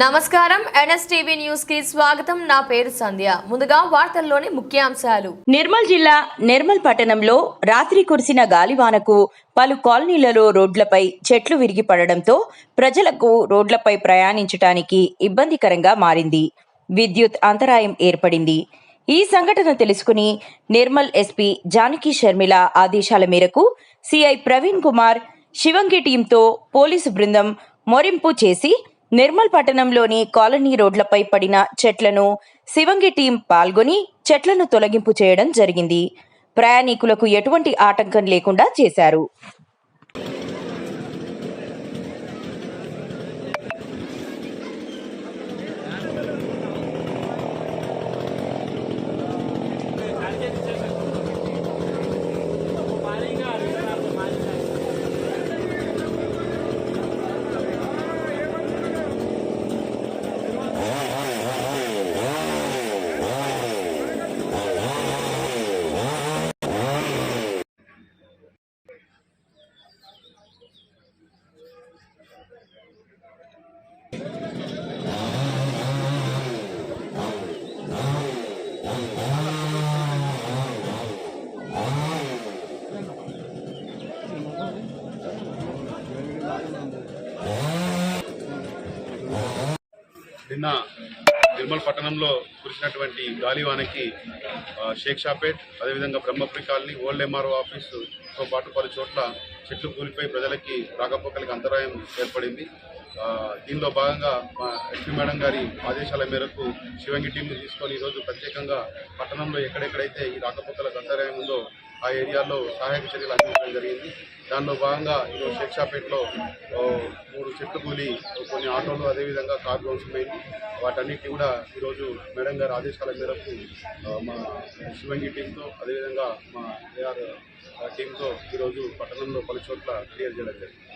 నమస్కారం. ఎన్ఎస్టీవీ న్యూస్కి స్వాగతం. నా పేరు సంధ్య. ముందుగా వార్తల్లోని ముఖ్యాంశాలు. నిర్మల్ జిల్లా నిర్మల్ పట్టణంలో రాత్రి కురిసిన గాలివానకు పలు కాలనీలలో రోడ్లపై చెట్లు విరిగి పడడంతో ప్రజలకు రోడ్లపై ప్రయాణించటానికి ఇబ్బందికరంగా మారింది. విద్యుత్ అంతరాయం ఏర్పడింది. ఈ సంఘటన తెలుసుకుని నిర్మల్ ఎస్పీ జానకి షర్మిల ఆదేశాల మేరకు సిఐ ప్రవీణ్ కుమార్ శివంగి టీంతో పోలీసు బృందం మొరింపు చేసి నిర్మల్ పట్టణంలోని కాలనీ రోడ్లపై పడిన చెట్లను శివంగి టీం పాల్గొని చెట్లను తొలగింపు చేయడం జరిగింది. ప్రయాణికులకు ఎటువంటి ఆటంకం లేకుండా చేశారు. నిన్న నిర్మల్ పట్టణంలో కురిసినటువంటి గాలివానకి షేక్ షాపేట్ అదేవిధంగా బ్రహ్మపురి కాలనీ ఓల్డ్ ఎంఆర్ఓ ఆఫీసుతో పాటు పలు చోట్ల చెట్లు కూలిపోయి ప్రజలకి రాకపోకలకి అంతరాయం ఏర్పడింది. దీనిలో భాగంగా మా ఎస్పీ మేడం గారి ఆదేశాల మేరకు శివంగి టీంను తీసుకొని ఈరోజు ప్రత్యేకంగా పట్టణంలో ఎక్కడెక్కడైతే ఈ రాకపోకలకు అంతరాయం ఉందో ఆ ఏరియాలో సహాయక చర్యలు అందించడం జరిగింది. దానిలో భాగంగా ఈరోజు షేక్షాపేటలో మూడు చెట్లు కూలి కొన్ని ఆటోలు అదేవిధంగా కార్ అవసరమైంది. వాటన్నిటి కూడా ఈరోజు మేడం గారి ఆదేశాల మేరకు మా శివంగి టీంతో అదేవిధంగా మా ఏఆర్ టీంతో ఈరోజు పట్టణంలో పలు చోట్ల క్లియర్ చేయడం జరిగింది.